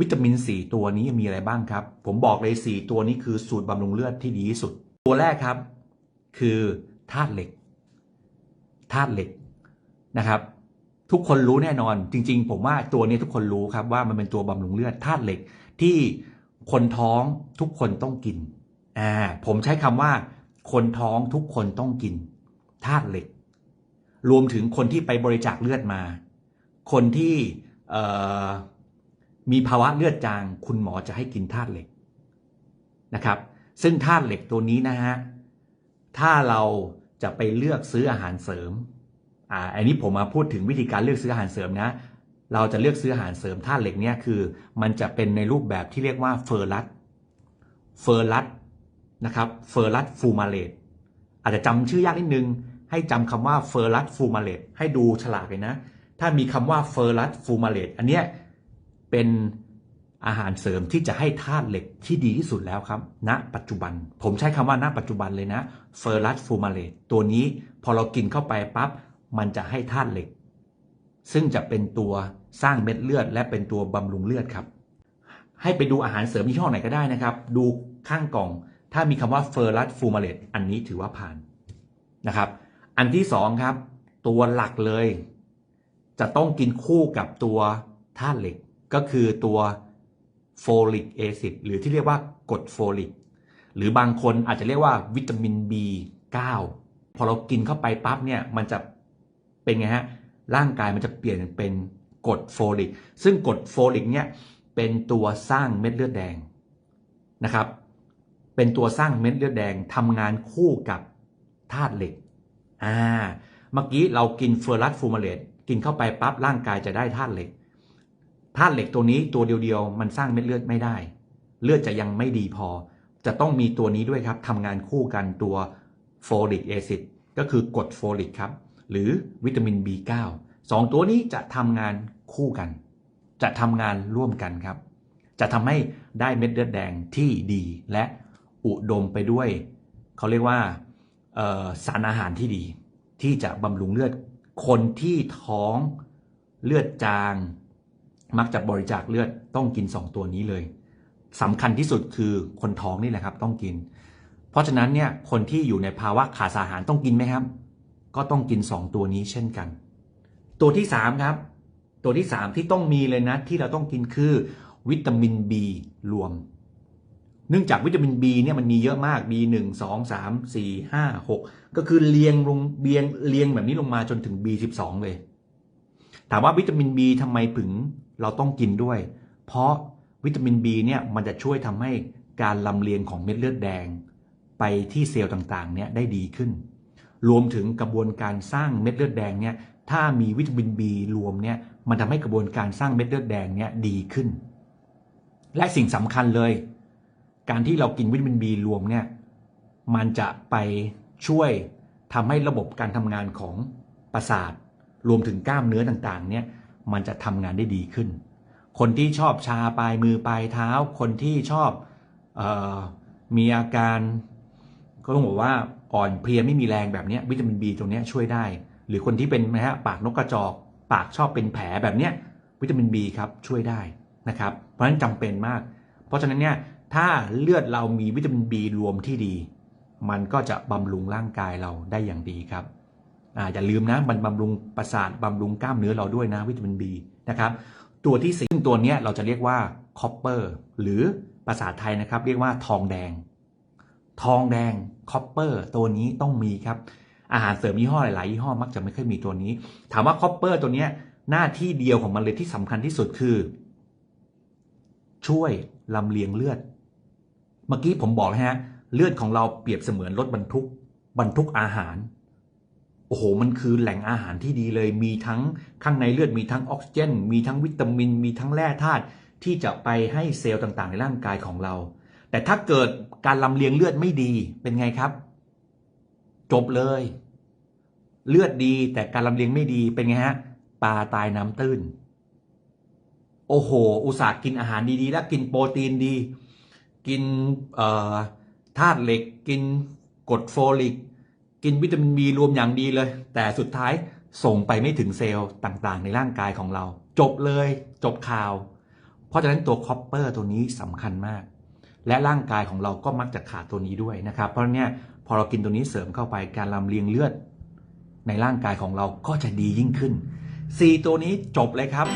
วิตามิน 4 ตัวนี้มีอะไรบ้างครับ ผมบอกเลย 4 ตัวนี้คือสูตรบำรุงเลือดที่ดีที่สุด ตัวแรกครับ คือธาตุเหล็กธาตุเหล็กนะครับ ทุกคนรู้แน่นอน จริง ๆ ผมว่าตัวนี้ทุกคนรู้ครับว่ามันเป็นตัวบำรุงเลือดธาตุเหล็กที่คนท้องทุกคนต้องกินอ่าผมใช้คำว่า คนท้องทุกคนต้องกินธาตุเหล็ก รวมถึงคนที่ไปบริจาคเลือดมา คนที่ มีภาวะเลือดจาง คุณหมอจะให้กินธาตุเหล็กนะครับ ซึ่งธาตุเหล็กตัวนี้นะฮะถ้าเราจะไปเลือกซื้ออาหารเสริมอ่าอันนี้ผมมาพูดถึงวิธีการเลือกซื้ออาหารเสริมนะ เราจะเลือกซื้ออาหารเสริมธาตุเหล็กเนี่ยคือ มันจะเป็นในรูปแบบที่เรียกว่าเฟอร์รัสเฟอร์รัสนะครับเฟอร์รัสฟูมาเลตอาจจะจำชื่อยากนิดนึง ให้จำคำว่าเฟอร์รัสฟูมาเลตให้ดูฉลากเลยนะ ถ้ามีคำว่าเฟอร์รัสฟูมาเลตอันเนี้ย เป็นอาหารเสริมที่จะให้ธาตุเหล็กที่ดีที่สุดแล้วครับณปัจจุบัน ผมใช้คำว่าณปัจจุบันเลยนะเฟอร์รัสฟูมาเลตตัวนี้พอเรากินเข้าไปปั๊บมันจะให้ธาตุเหล็ก ซึ่งจะเป็นตัวสร้างเม็ดเลือด และเป็นตัวบำรุงเลือดครับ ให้ไปดูอาหารเสริมยี่ห้อไหนก็ได้นะครับ ดูข้างกล่อง ถ้ามีคำว่าเฟอร์รัสฟูมาเลตอันนี้ถือว่าผ่านนะครับ อันที่สองครับ ตัวหลักเลย จะต้องกินคู่กับตัวธาตุเหล็ก ก็คือตัวโฟลิกแอซิดหรือที่เรียกว่ากรดโฟลิกหรือบางคนอาจจะเรียกว่าวิตามิน B9 พอเรากินเข้าไปปั๊บเนี่ยมันจะเป็นไงฮะร่างกายมันจะเปลี่ยนเป็นกรดโฟลิกซึ่งกรดโฟลิกเนี่ยเป็นตัวสร้างเม็ดเลือดแดงนะครับ เป็นตัวสร้างเม็ดเลือดแดงทำงานคู่กับธาตุเหล็กอ่าเมื่อกี้เรากินเฟอร์รัสฟูมาเลตกินเข้าไปปั๊บร่างกายจะได้ธาตุเหล็ก ธาตุเหล็กตัวนี้ตัวเดียวๆ มันสร้างเม็ดเลือดไม่ได้ เลือดจะยังไม่ดีพอ จะต้องมีตัวนี้ด้วยครับทำงานคู่กันตัวโฟลิกแอซิดก็คือกรดโฟลิกครับ หรือวิตามิน B9 สองตัวนี้จะทำงานคู่กัน จะทำงานร่วมกันครับ จะทำให้ได้เม็ดเลือดแดงที่ดีและอุดมไปด้วย เขาเรียกว่าสารอาหารที่ดี ที่จะบำรุงเลือดคนที่ท้องเลือดจาง มักจะบริจาคเลือดต้องกิน 2 ตัวนี้เลยสำคัญที่สุดคือคนท้องนี่แหละครับต้องกิน เพราะฉะนั้นเนี่ยคนที่อยู่ในภาวะขาดสารอาหารต้องกินไหมครับ ก็ต้องกิน 2 ตัวนี้เช่นกัน ตัวที่3ครับ ตัวที่ 3 ที่ต้องมีเลยนะที่เราต้องกินคือวิตามิน B รวม เนื่องจากวิตามิน B เนี่ยมันมีเยอะมาก B 1 2 3 4 5 6 ก็คือเรียงลงเรียงเรียงแบบนี้ลงมาจนถึง B 12 เลย ถามว่าวิตามิน B ทำไมถึงเราต้องกินด้วย เพราะวิตามิน B เนี่ยมันจะช่วยทำให้การลำเลียงของเม็ดเลือดแดง ไปที่เซลล์ต่างๆเนี่ยได้ดีขึ้น รวมถึงกระบวนการสร้างเม็ดเลือดแดงเนี่ยถ้ามีวิตามิน B รวมเนี่ยมันทำให้กระบวนการสร้างเม็ดเลือดแดงเนี่ยดีขึ้น และสิ่งสำคัญเลย การที่เรากินวิตามิน B รวมเนี่ยมันจะไปช่วยทำให้ระบบการทำงานของประสาท รวมถึงกล้ามเนื้อต่างๆ เนี่ยมันจะทำงานได้ดีขึ้น คนที่ชอบชาปลายมือปลายเท้า คนที่ชอบออมีอาการ ก็ต้องบอกว่าอ่อนเพลียไม่มีแรงแบบนี้วิตามิน B ตรงนี้ช่วยได้ หรือคนที่เป็นนะฮะปากนกกระจอก ปากชอบเป็นแผลแบบนี้วิตามิน B ครับช่วยได้นะครับเพราะฉะนั้นจำเป็นมาก เพราะฉะนั้นเนี่ยถ้าเลือดเรามีวิตามิน B รวมที่ดี มันก็จะบำรุงร่างกายเราได้อย่างดีครับ อาอย่าลืมนะมันบำรุงประสาทบำรุงกล้ามเนื้อเราด้วยนะวิตามิน B นะครับตัวที่สี่ซึ่งตัวนี้เราจะเรียกว่าคอปเปอร์หรือภาษาไทยนะครับ เรียกว่าทองแดง ทองแดงคอปเปอร์ตัวนี้ต้องมีครับ อาหารเสริมยี่ห้อหลายๆยี่ห้อมักจะไม่เคยมีตัวนี้ ถามว่าคอปเปอร์ตัวนี้หน้าที่เดียวของมันเลยที่สำคัญที่สุดคือ ช่วยลำเลียงเลือด เมื่อกี้ผมบอกแล้วฮะเลือดของเราเปรียบเสมือนรถบรรทุก บรรทุกอาหาร โอ้โห มันคือแหล่งอาหารที่ดีเลย มีทั้งข้างในเลือด มีทั้งออกซิเจน มีทั้งวิตามิน มีทั้งแร่ธาตุที่จะไปให้เซลล์ต่างๆ ในร่างกายของเรา แต่ถ้าเกิดการลำเลียงเลือดไม่ดี เป็นไงครับ จบเลย เลือดดีแต่การลำเลียงไม่ดี เป็นไงฮะ ปลาตายน้ำตื้น โอ้โห อุตส่าห์กินอาหารดีๆ แล้วกินโปรตีนดี กินธาตุเหล็ก กินกรดโฟลิก กินวิตามินบีรวมอย่างดีเลย แต่สุดท้ายส่งไปไม่ถึงเซลล์ต่างๆ ในร่างกายของเรา จบเลยจบข่าว เพราะฉะนั้นตัวคอปเปอร์ตัวนี้สำคัญมาก และร่างกายของเราก็มักจะขาดตัวนี้ด้วยนะครับ เพราะนั้นเนี่ยพอเรากินตัวนี้เสริมเข้าไปการลำเลียงเลือด ในร่างกายของเราก็จะดียิ่งขึ้น 4 ตัวนี้จบเลยครับ